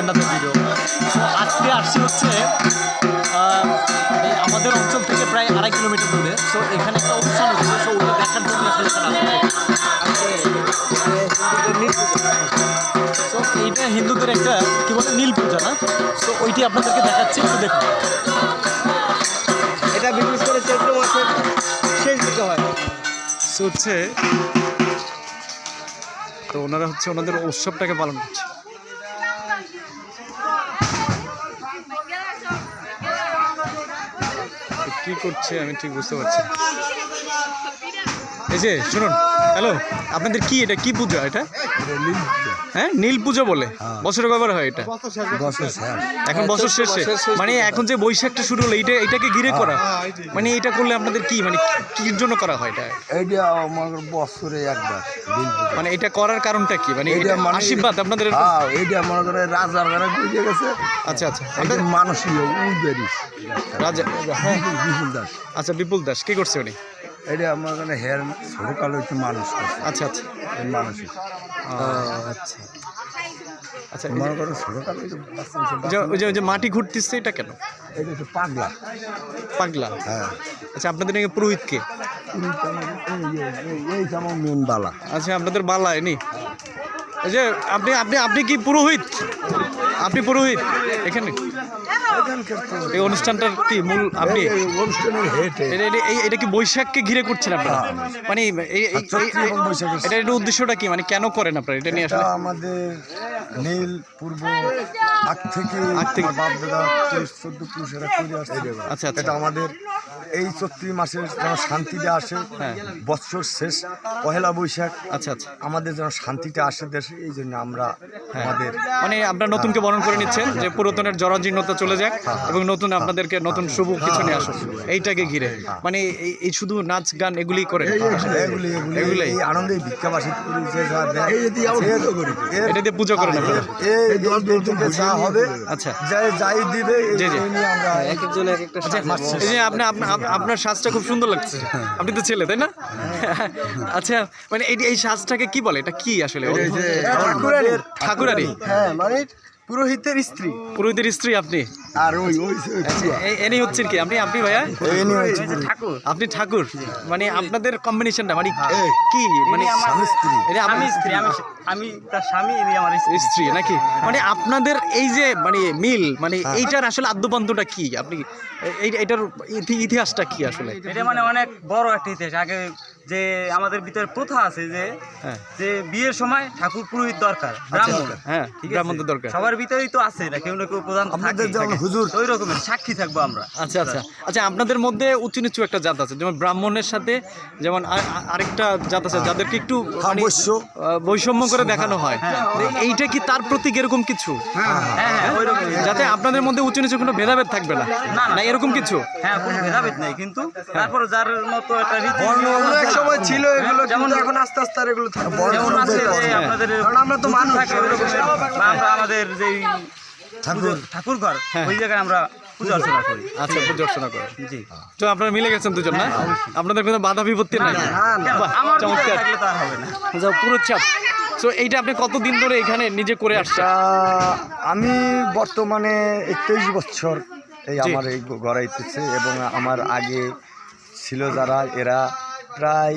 another আজকে আসছি হচ্ছে আমাদের অঞ্চল থেকে প্রায় আড়াই কিলোমিটার দূরে। সো এখানে একটা অনুষ্ঠান হচ্ছে সো ওটা দেখার জন্য আসলে সো এইটা হিন্দুদের একটা কি বলে নীল পূজা না? সো ওইটি আপনাদেরকে দেখাচ্ছি একটু দেখুন। এটা বিশেষ করে চৈত্র মাসের শেষ দিকে হয়। সো হচ্ছে তো ওনারা হচ্ছে ওনাদের উৎসবটাকে পালন করছে। করছে, আমি ঠিক বুঝতে পারছি। এই যে, শুনুন হ্যালো আপনাদের কি এটা, কি পূজা এটা? হ্যাঁ নীল পুজো বলে। বছরে কবার হয় এটা? এখন বছর শেষে। মানে এখন যে বৈশাখটা শুরু হলো এটা এটাকে ঘিরে করা। মানে এটা করলে আপনাদের কি মানে কি- কির জন্য করা হয় এটা? এইটা আমার বছরে একবার মানে এটা করার কারণটা কি? মানে এটা মানে- আশীর্বাদ আপনাদের? হ্যাঁ মনে করে রাজার ঘরে বুঝে গেছে। আচ্ছা আচ্ছা। এটা মানুষই উইবেরিস রাজা বিপুল দাস। আচ্ছা বিপুল দাস। কি করছে উনি? এটা আমার কাছে হেয়ার ছোটকালে হচ্ছে মানুষ আচ্ছা আচ্ছা। এই মানুষই। আচ্ছা। আচ্ছা মনে করো ওই যে ওই মাটি ঘুরতেছে এটা কেন? এটা হচ্ছে পাগলা। পাগলা? হ্যাঁ। আচ্ছা আপনাদের নাকি পুরোহিতকে এই- যে আমার মেন বালা। আচ্ছা আপনাদের বালা এনি এই যে আপনি আপনি আপনি কি পুরোহিত? আপনি পুরোহিত? এখানে? এই অনুষ্ঠানটার কি মূল আপনি? অনুষ্ঠানের হেড এটা এটা- এই- এটা কি বৈশাখকে ঘিরে করছেন আপনারা? মানে এটা এটার উদ্দেশ্যটা কি? মানে কেন করেন আপনারা? এটা নিয়ে আসলে আমাদের নীল পূর্ব আগ থেকে আগ থেকে। বাপ দাদা চোদ্দ পুরুষেরা করে আসছে আচ্ছা, আচ্ছা। এটা আমাদের এই চৈত্রী মাসের যেন শান্তিটা আসে হ্যাঁ। বৎসর শেষ পহেলা বৈশাখ আচ্ছা আচ্ছা। আমাদের যেন শান্তিটা আসে দেশে এই জন্য আমরা আমাদের মানে আপনারা নতুনকে বরণ করে নিচ্ছেন যে পুরাতনের জরাজীর্ণতা চলে যাক এবং নতুন আপনাদেরকে নতুন শুভ কিছু নিয়ে আসুন এইটাকে ঘিরে। মানে এই- শুধু নাচ গান এগুলি করে এগুলি এগুলি আনন্দে ভিক্ষাবাসী করি যে যা দেয়। এর- এটা দিয়ে পুজো করেন আপনারা? হবে আচ্ছা। যাই দিবে এই আমরা এক একজন এক একটা যে আপনি আপনা- আপ- আপনার শ্বাসটা খুব সুন্দর লাগছে। আপনি তো ছেলে তাই না? আচ্ছা মানে এই এই সাজটাকে কি বলে? এটা কি আসলে? ঠাকুরারি হ্যাঁ মানে পুরোহিতের স্ত্রী। পুরোহিতের স্ত্রী আপনি? আর ওই ওই এই- এনেই হচ্ছেন কি? আপনি আপনি ভাইয়া? হয়েছে আপনি ঠাকুর। মানে আপনাদের কম্বিনেশনটা মানে কি? মানে স্বামী স্ত্রী। এটা আমি স্ত্রী আমি আমি তার স্বামী ইনি আমার স্ত্রী। নাকি? মানে আপনাদের এই যে মানে মিল মানে এইটার আসলে আদ্যপান্তটা কি? আপনি এই এটার ইতি- ইতিহাসটা কি আসলে? এটা মানে অনেক বড় একটা ইতিহাস। আগে যে আমাদের ভিতরে প্রথা আছে যে হ্যাঁ। যে বিয়ের সময় ঠাকুর পুরোহিত দরকার ব্রাহ্মণ। হ্যাঁ ব্রাহ্মণদের দরকার। সবার ভিতরেই তো আছে না কেউ না কেউ প্রধান আমাদের যেমন হুজুর। ওই রকমের সাক্ষী থাকব আমরা। আচ্ছা আচ্ছা। আচ্ছা আপনাদের মধ্যে উঁচু নিচু একটা জাত আছে যেমন ব্রাহ্মণের সাথে যেমন আর- আর- আরেকটা জাত আছে যাদেরকে একটু মানে, বৈষম্য করে দেখানো হয়। এইটা কি তার প্রতীক এরকম কিছু? হ্যাঁ হ্যাঁ যাতে আপনাদের মধ্যে উঁচু নিচু কোনো ভেদাভেদ থাকবে না? না, এরকম কিছু? হ্যাঁ কোনো ভেদাভেদ নেই কিন্তু তারপর যার মতো একটা সময় ছিল এগুলো যেমন এখন আস্তে আস্তে আর এগুলো যেমন আছে আপনাদের কারণ আমরা তো মানুষ। আমরা আমাদের যে ঠাকুর। ঠাকুর ঘর ওই জায়গায় আমরা পূজা অর্চনা করি। আচ্ছা পুজো অর্চনা করে জি। তো আপনারা মিলে গেছেন দুজন না? আপনাদের কোনো বাধা বিপত্তি নাই? বাহ, চমৎকার। পুরো চাপ। তো এইটা আপনি কতদিন ধরে এখানে নিজে করে আসছেন? আমি বর্তমানে তেইশ বছর এই আমার এই গড়াইতেছে এবং আমার আগে ছিল যারা এরা প্রায়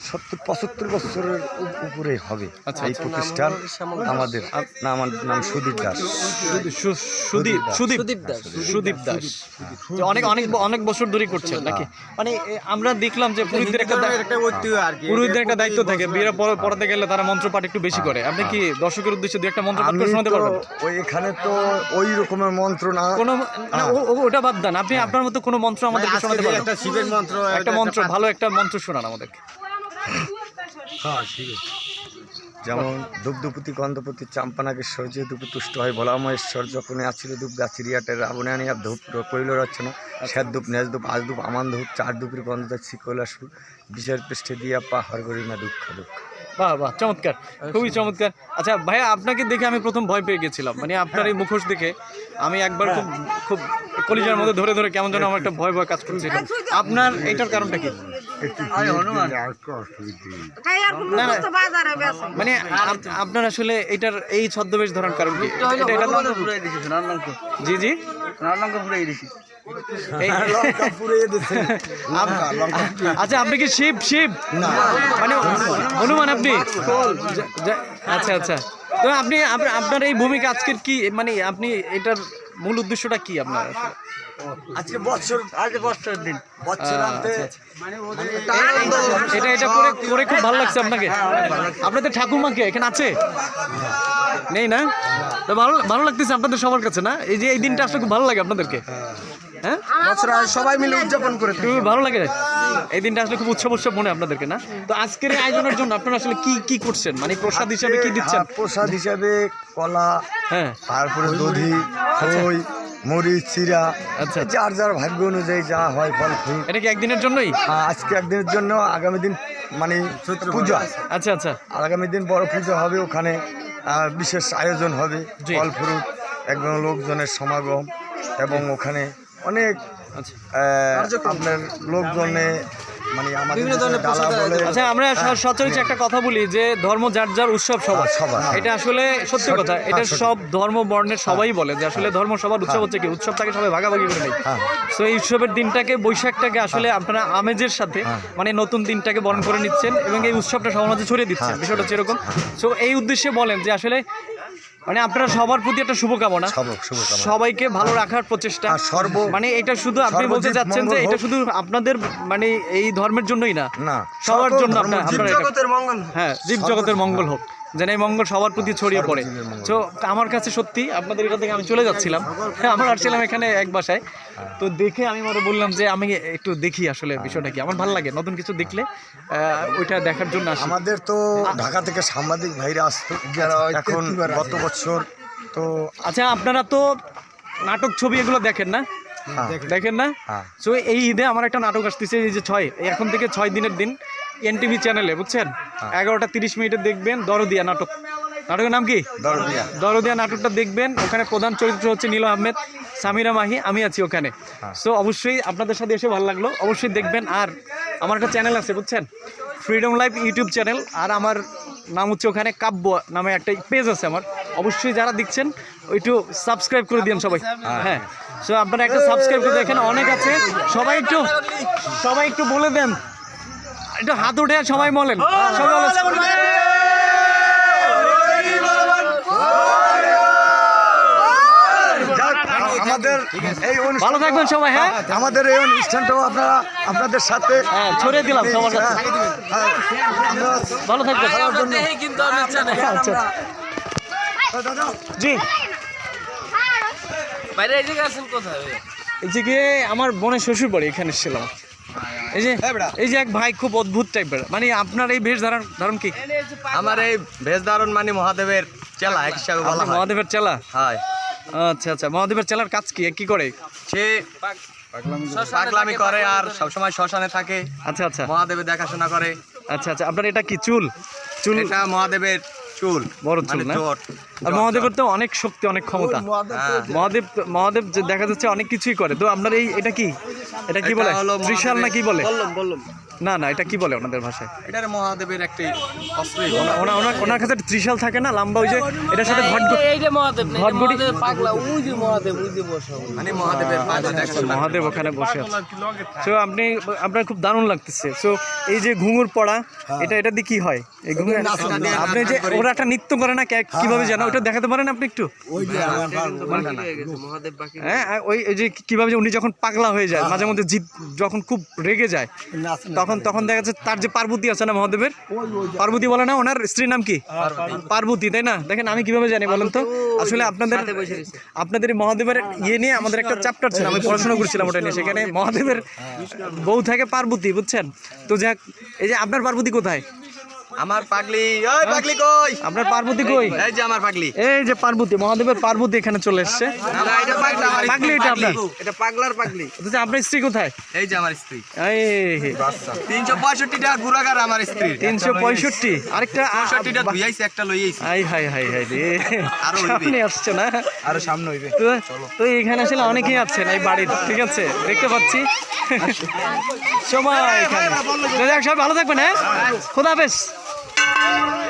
সত্তর পঁচাত্তর বছরের উপরে হবে আচ্ছা, এই আচ্ছা। প্রতিষ্ঠান আমাদের আমার নাম সুদীপ দাস। সুদীপ সুদীপ সুদীপ দাস। অনেক অনেক অনেক বছর ধরেই করছেন নাকি? মানে আমরা দেখলাম যে পুরোহিতদের একটা পুরোহিতদের একটা দায়িত্ব থাকে। বিয়ের পর পড়াতে গেলে তারা মন্ত্রপাঠ একটু বেশি করে। আপনি কি দর্শকের উদ্দেশ্যে দু একটা মন্ত্র পাঠ করে শোনাতে পারবেন? ওই এখানে তো ওই রকমের মন্ত্র না কোনো ও- ও- ওটা বাদ দেন। আপনি আপনার মতো কোনো মন্ত্র আমাদের শোনাতে পারবেন। একটা শিবের মন্ত্র একটা মন্ত্র ভালো একটা মন্ত্র শোনান আমাদেরকে। যেমন দুগ্ধপতি গন্ধপতি চাম্পানাগেশ্বর সহজে দুপু তুষ্ট হয় বলা ভোলামহেশ্বর যখন আছিল দুপ গাছিরিয়াটের রাবণে আনিয়া ধূপ করিল না শ্যাদ ধূপ নেজ ধূপ আজ ধূপ, আমান ধূপ, চার ধূপের গন্ধ শিকলা সুর বিচার পৃষ্ঠে দিয়া পা হরগরিমা দুঃখ দুঃখ। বাহ বাহ চমৎকার। খুবই চমৎকার। আচ্ছা ভাইয়া আপনাকে দেখে আমি প্রথম ভয় পেয়ে গেছিলাম। মানে আপনার এই মুখোশ দেখে আমি একবার খুব খুব কলিজার মধ্যে ধরে ধরে কেমন যেন আমার একটা ভয় ভয় কাজ করছিল আপনার এটার কারণটা কি? মানে আপনার আসলে এটার এই ছদ্মবেশ ধরার কারণ কি? জি জি। লঙ্কা আচ্ছা আপনি কি শিব শিব? মানে হনুমান আপনি? আচ্ছা আচ্ছা। তো আপনি আপনার এই ভূমিকা আজকের কি? মানে আপনি এটার মূল উদ্দেশ্যটা কি আপনার? আজকে বছর আজ বছর দিন এটা এটা করে করে খুব ভালো লাগছে আপনাকে। আপনাদের ঠাকুমাকে এখানে আছে? নেই না? তো ভালো ভালো লাগতেছে আপনাদের সবার কাছে না? এই যে এই দিনটা আসলে খুব ভালো লাগে আপনাদেরকে। হ্যাঁ? বছর সবাই মিলে উদযাপন করে ভালো লাগে? এই দিনটা আসলে খুব উৎসব উৎসব মনে আপনাদেরকে না? তো আজকের এই আয়োজনের জন্য আপনারা আসলে কি কি করছেন? মানে প্রসাদ হিসাবে কি দিচ্ছেন? হ্যাঁ, প্রসাদ হিসাবে কলা হ্যাঁ। তারপরে দধি খই মরিচ চিরা আচ্ছা। যার যার ভাগ্য অনুযায়ী যা হয় ফল ফুল। এটা কি একদিনের জন্যই? আজকে একদিনের জন্য আগামী দিন মানে পূজা। আচ্ছা আচ্ছা। আগামী দিন বড় পুজো হবে ওখানে বিশেষ আয়োজন হবে। ফল ফ্রুট একদম লোকজনের সমাগম এবং ওখানে অনেক আচ্ছা। আপনার লোকজনে মানে আচ্ছা আমরা স- একটা কথা বলি যে ধর্ম যার যার উৎসব সবার। হ্যাঁ, হ্যাঁ। এটা আসলে সত্যি কথা। এটা সব ধর্ম বর্ণের সবাই বলে যে আসলে ধর্ম সবার উৎসব হচ্ছে কি? উৎসবটাকে সবাই ভাগাভাগি করে নেই হ্যাঁ। এই উৎসবের দিনটাকে বৈশাখটাকে আসলে আপনারা আমেজের সাথে মানে নতুন দিনটাকে বরণ করে নিচ্ছেন এবং এই উৎসবটা সমাজে ছড়িয়ে দিচ্ছেন। বিষয়টা হচ্ছে এরকম। সো এই উদ্দেশ্যে বলেন যে আসলে মানে আপনারা সবার প্রতি একটা শুভকামনা। সবাইকে ভালো রাখার প্রচেষ্টা। সর্ব- মানে এটা শুধু আপনি বলতে যাচ্ছেন চাচ্ছেন যে এটা শুধু আপনাদের মানে এই ধর্মের জন্যই না। সবার জন্য আপনার হ্যাঁ জীব জগতের মঙ্গল হোক। যেন এই মঙ্গল সবার প্রতি ছড়িয়ে পড়ে। তো আমার কাছে সত্যি আপনাদের এটা থেকে আমি চলে যাচ্ছিলাম। হ্যাঁ আমরা আসছিলাম এখানে এক বাসায়। তো দেখে আমি মনে বললাম যে আমি একটু দেখি আসলে বিষয়টা কি। আমার ভালো লাগে নতুন কিছু দেখলে ওইটা দেখার জন্য আমাদের তো ঢাকা থেকে সাংবাদিক ভাইরা আসতো। এখন গত বছর তো আচ্ছা আপনারা তো নাটক ছবি এগুলো দেখেন না? হ্যাঁ, দেখেন না? হ্যাঁ। সো এই ঈদে আমার একটা নাটক আসতেছে এই যে ছয় এখন থেকে ছয় দিনের দিন। এনটিভি চ্যানেলে বুঝছেন? এগারোটা তিরিশ মিনিটে দেখবেন দরদিয়া নাটক। নাটকের নাম কি? দরদিয়া। দরদিয়া নাটকটা দেখবেন। ওখানে প্রধান চরিত্র হচ্ছে নীল আহমেদ সামিরা মাহি আমি আছি ওখানে। সো অবশ্যই আপনাদের সাথে এসে ভালো লাগল। অবশ্যই দেখবেন। আর আমার একটা চ্যানেল আছে বুঝছেন? ফ্রিডম লাইভ ইউটিউব চ্যানেল আর আমার নাম হচ্ছে ওখানে কাব্য নামে একটা পেজ আছে আমার। অবশ্যই যারা দেখছেন একটু সাবস্ক্রাইব করে দিন সবাই। হ্যাঁ। সো আপনারা একটা সাবস্ক্রাইব করে দেখেন। অনেক আছে। সবাই একটু সবাই একটু বলে দেন। একটু হাত উঠে সবাই বলেন। সবাই আমাদের এই অনুষ্ঠান ভালো থাকবেন সবাই হ্যাঁ? আমাদের এই অনুষ্ঠানটাও আপনারা আপনাদের সাথে হ্যাঁ ছড়িয়ে দিলাম সবার কাছে। হ্যাঁ, ভালো থাকবেন। আচ্ছা জি। বাইরে এই জায়গায় আছেন কোথায়? এই যে গিয়ে আমার বোনের শ্বশুর বাড়ি এখানে এসেছিলাম। এই যে এই যে এক ভাই খুব অদ্ভুত টাইপের মানে আপনার এই বেশ ধারণ ধারণ কি? আমার এই ভেজ দারুণ মানে মহাদেবের চেলা এক হিসাবে বলা হয়। মহাদেবের চেলা? হয়। আচ্ছা আচ্ছা মহাদেবের চেলার কাজ কি? কি করে? সে পাগলামি করে আর সবসময় শ্মশানে থাকে। আচ্ছা আচ্ছা। মহাদেবের দেখাশোনা করে। আচ্ছা আচ্ছা আপনার এটা কি চুল? চুল এটা মহাদেবের চুল। বড় চুল মানে না। আর মহাদেবের তো অনেক শক্তি অনেক ক্ষমতা। হ্যাঁ। মহাদেব মহাদেব যে দেখা যাচ্ছে অনেক কিছুই করে। তো আপনার এই এটা কি? এটা কি বলে? ত্রিশাল না কি বলে? বললাম বললাম। না না এটা কি বলে ওনাদের ভাষায়? এটার মহাদেবের একটি অস্ত্রই ওনা- ওনা- ওনার ওনার কাছে ত্রিশাল থাকে না লম্বা ওই যে এটার সাথে ঘট এইটা মহাদেব না, এটা মহাদেব পাগলা ওই যে মহাদেব ওই যে বসা। মানে মহাদেবের পাগলা দেখাশোনা মহাদেব ওখানে বসে আছে। সো আপনি আপনার খুব দারুণ লাগতেছে। সো এই যে ঘুঙুর পড়া এটা এটা দিয়ে কি হয়? এই ঘুঙুর আপনি যে ওরা একটা নৃত্য করে না কীভাবে জানো? ওটা দেখাতে পারেন আপনি একটু? হয়ে গেছে, মহাদেব বাকি হ্যাঁ ওই যে কীভাবে যে উনি যখন পাগলা হয়ে যায় মাঝে মধ্যে জিদ যখন খুব রেগে যায় তখন তখন তখন দেখা যাচ্ছে তার যে পার্বতী আছে না মহাদেবের? পার্বতী বলে না ওনার স্ত্রীর নাম কি? পার্বতী তাই না? দেখেন আমি কীভাবে জানি বলেন তো? আসলে আপনাদের আপনাদের মহাদেবের ইয়ে নিয়ে আমাদের একটা চ্যাপ্টার ছিল আমি পড়াশোনা করছিলাম ওটা নিয়ে সেখানে মহাদেবের বউ থাকে পার্বতী বুঝছেন? তো যাক এই যে আপনার পার্বতী কোথায়? আমার পাগলি ওই পাগলি কই? আপনার পার্বতী কই? এই যে আমার পাগলি। এই যে পার্বতী মহাদেবের পার্বতী এখানে চলে এসছে। না, এটা পাগলা, এটা আপনার? এটা পাগলার পাগলি। আপনার স্ত্রী কোথায়? এই যে আমার স্ত্রী। এই তিনশো পঁয়ষট্টি টাকা গুড়াগার আমার স্ত্রী। তিনশো পঁয়ষট্টি। আরেকটা আ- পঁয়ষট্টিটা ধুইয়াইছে একটা লইয়াইছি হাই হাই হাই হাই রে। আরও হইবে। সামনে আসছে না? আরও সামনে হইবে। তো এখানে আসলে অনেকেই আছেন এই বাড়ির ঠিক আছে? দেখতে পাচ্ছি। সবাই এখানে। সবাই ভালো থাকবেন হ্যাঁ? খোদা Bye.